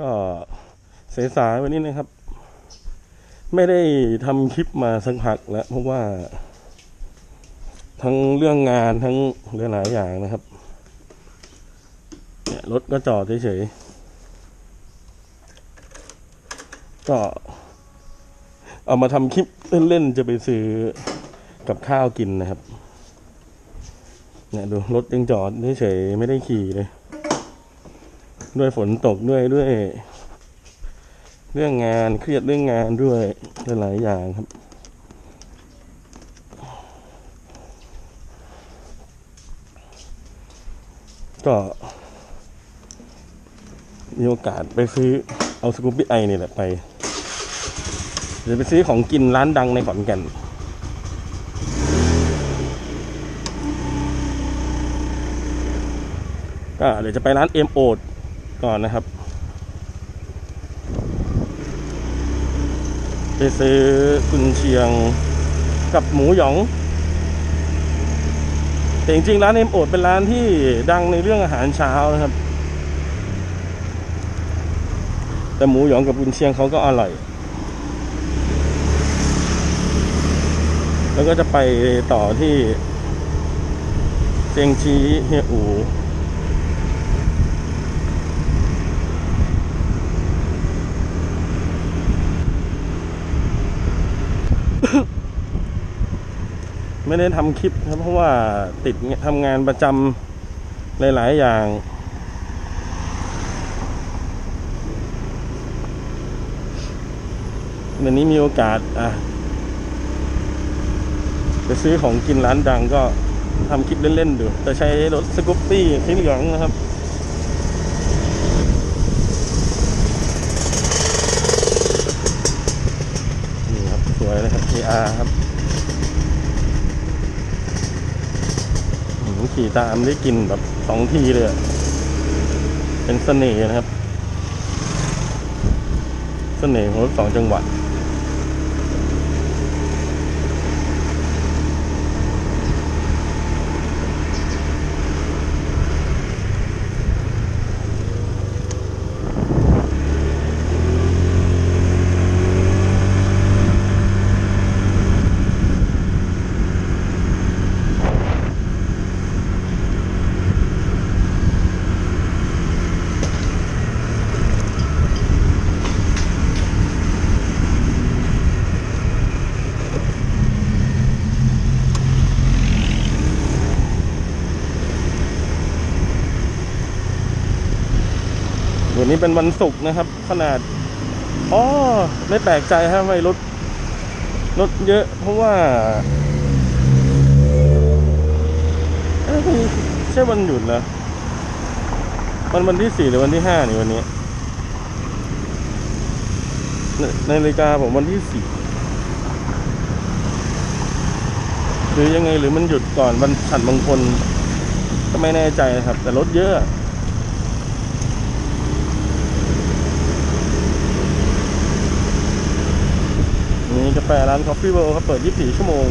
ก็สายๆวันนี้นะครับ ไม่ได้ทำคลิปมาสักพักแล้ว เพราะว่า ทั้งเรื่องงานทั้งหลายอย่างนะครับเนี่ยรถก็จอดเฉยๆ ก็เอามาทำคลิปเล่นๆ จะไปซื้อกับข้าวกินนะครับ เนี่ยดูรถยังจอดเฉยๆ ไม่ได้ขี่เลย ด้วยฝนตกด้วยด้วย เรื่องงานเครียดเรื่องงานด้วยหลายๆอย่างครับ ก็มีโอกาสไปซื้อเอาสกูปปี้ไอนี่แหละไปเดี๋ยวไปซื้อของกินร้านดังในขอนแก่นก็เดี๋ยวจะไปร้านเอ็มโอด ก่อนนะครับ ไปซื้อกุนเชียงกับหมูหยอง แต่จริงๆร้านเอ็มโอดเป็นร้านที่ดังในเรื่องอาหารเช้านะครับ แต่หมูหยองกับกุนเชียงเขาก็อร่อย แล้วก็จะไปต่อที่เจียงชีเฮียอู ไม่ได้ทำคลิปครับเพราะว่าติดทำงานประจำหลาย ๆ อย่างวันนี้มีโอกาสอะไปซื้อของกินร้านดังก็ทำคลิปเล่น ๆ ดูจะใช้รถสกูปปี้สีเหลืองนะครับนี่ครับ สวยเลยครับ PR ครับ ผม ขี่ตามได้กินแบบสองทีเลย เป็นเสน่ห์นะครับ เสน่ห์ของรถสองจังหวะ นี้เป็นวันศุกร์นะครับ ขนาดอ๋อไม่แปลกใจฮะทำไมรถรถเยอะ เพราะว่าไม่ใช่วันหยุดเหรอมันวันที่สี่หรือวันที่ห้านี่วันนี้ในในนาฬิกาผมวันที่สี่หรือยังไงหรือมันหยุดก่อนวันฉันบางคนก็ไม่แน่ใจนะครับ แต่รถเยอะ กาแฟร้าน Coffee World ครับเปิด 24 ชั่วโมง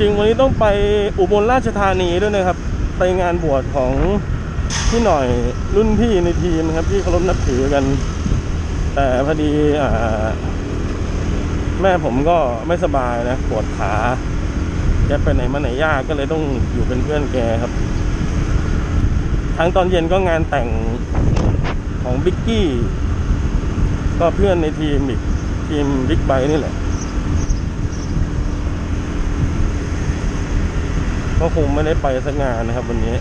ริง ๆ วันนี้ต้องไปอุบลราชธานีด้วยนะครับ ไปงานบวชของพี่หน่อยรุ่นพี่ในทีมครับที่เคารพนับถือกัน แต่พอดีอแม่ผมก็ไม่สบายนะปวดขาแกไปไหนมาไหนยากก็เลยต้องอยู่เป็นเพื่อนแกครับ ทั้งตอนเย็นก็งานแต่งของบิ๊กกี้ ก็เพื่อนในทีมอีกทีมบิ๊กไบนี่แหละ ก็คงไม่ได้ไปสักงานนะครับวันนี้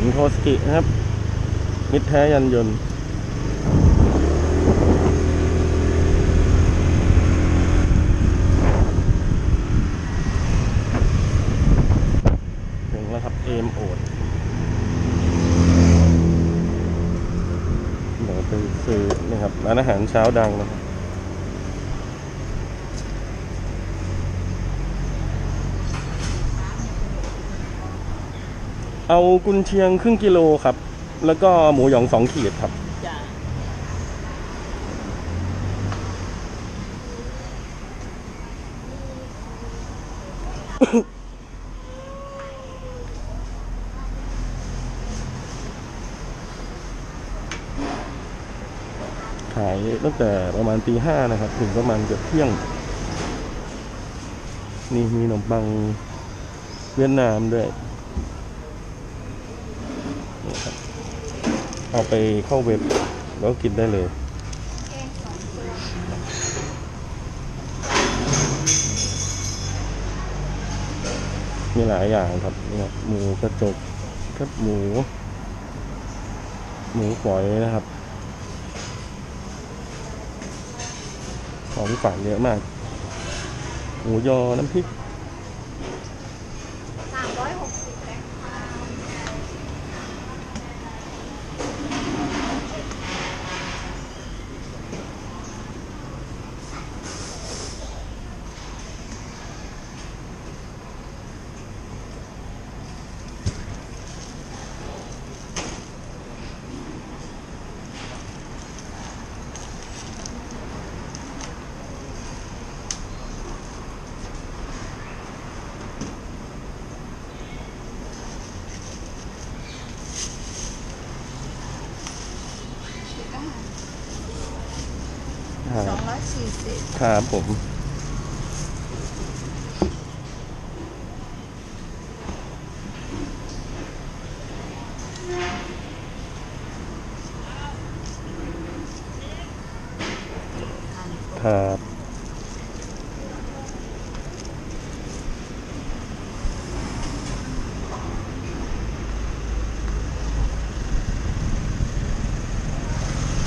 ก นโทส กินะครับ มิตรแท้ยันยนต์ถึงแล้วครับเอมโอดเดี๋ยวไปซื้อนะครับร้านอาหารเช้าดังนะครับ เอากุนเชียงครึ่งกิโลครับ แล้วก็หมูหยองสองขีดครับ จ้ะขายตั้งแต่ประมาณตีห้านะครับ ถึงประมาณเกือบเที่ยง นี่มีขนมปังเวียดนามด้วย ครับ เอาไปเข้าเว็บแล้วกินได้เลยมีหลายอย่างครับเนี่ยหมูกระจกครับหมู หมูฝอยนะครับ ของฝากเยอะมาก หมูยอน้ำพริก สามร้อยหกสิบแบงค์ค่ะ ครั สี่สิบครับผม ครับ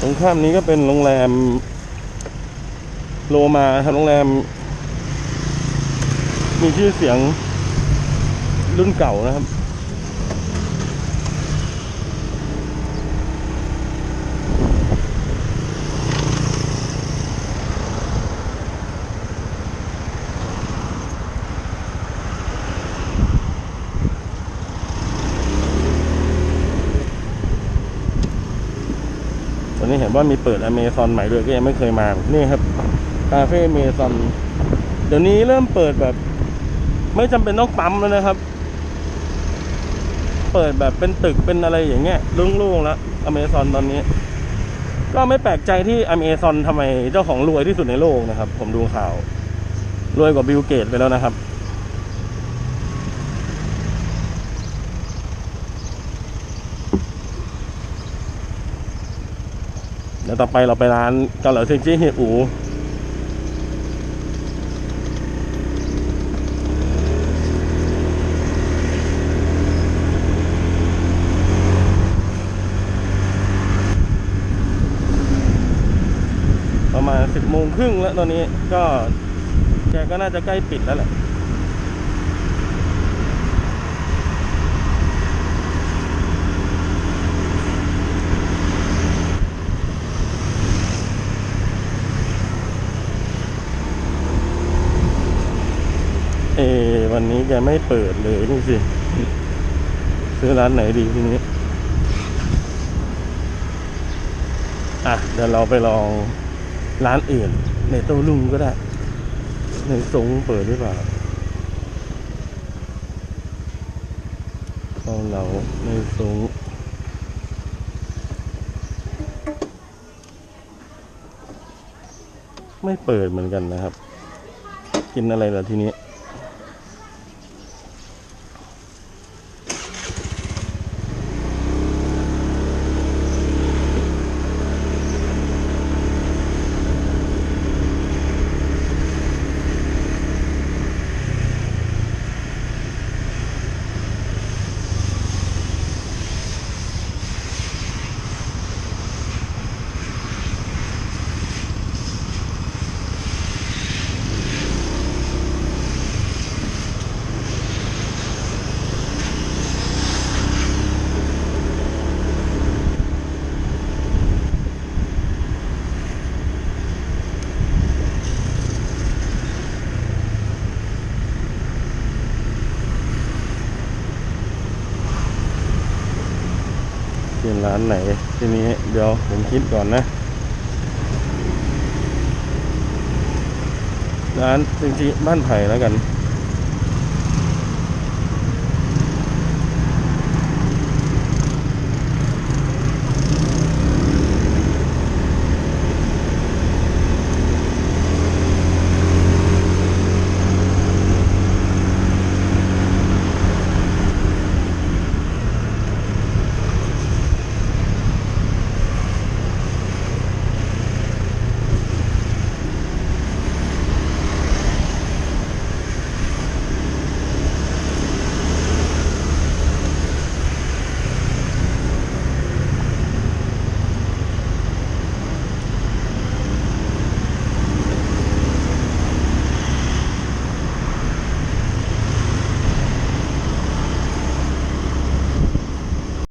ตรงข้ามนี้ก็เป็นโรงแรม โลมาครับโรงแรม มีชื่อเสียงรุ่นเก่านะครับวันนี้เห็นว่ามีเปิดอเมซอนใหม่ด้วยก็ยังไม่เคยมา นี่ครับ คาเฟ่เมซอนเดี๋ยวนี้เริ่มเปิดแบบ ไม่จำเป็นต้องปั๊มแล้วนะครับ เปิดแบบเป็นตึกเป็นอะไรอย่างเงี้ยโล่งๆแล้วอเมซอนตอนนี้ ก็ไม่แปลกใจที่อเมซอนทำไมเจ้าของรวยที่สุดในโลกนะครับ ผมดูข่าว รวยกว่าบิลเกตไปแล้วนะครับเดี๋ยวต่อไปเราไปร้านเกาเหลาเซนจี้เฮียอู ประมาณสิบโมง ครึ่งแล้วตอนนี้ก็แกก็น่าจะใกล้ปิดแล้วแหละเอ วันนี้แกไม่เปิดเลยนี่สิ ซื้อร้านไหนดีทีนี้ อะ เดี๋ยวเราไปลอง ร้านอื่น ในโต้ลุงก็ได้ ในทรงเปิดหรือเปล่าเอาเราในทรงไม่เปิดเหมือนกันนะครับ กินอะไรล่ะทีนี้ ร้านไหน ทีนี้เดี๋ยวผมคิดก่อนนะ ร้านจริงๆบ้านไผ่แล้วกัน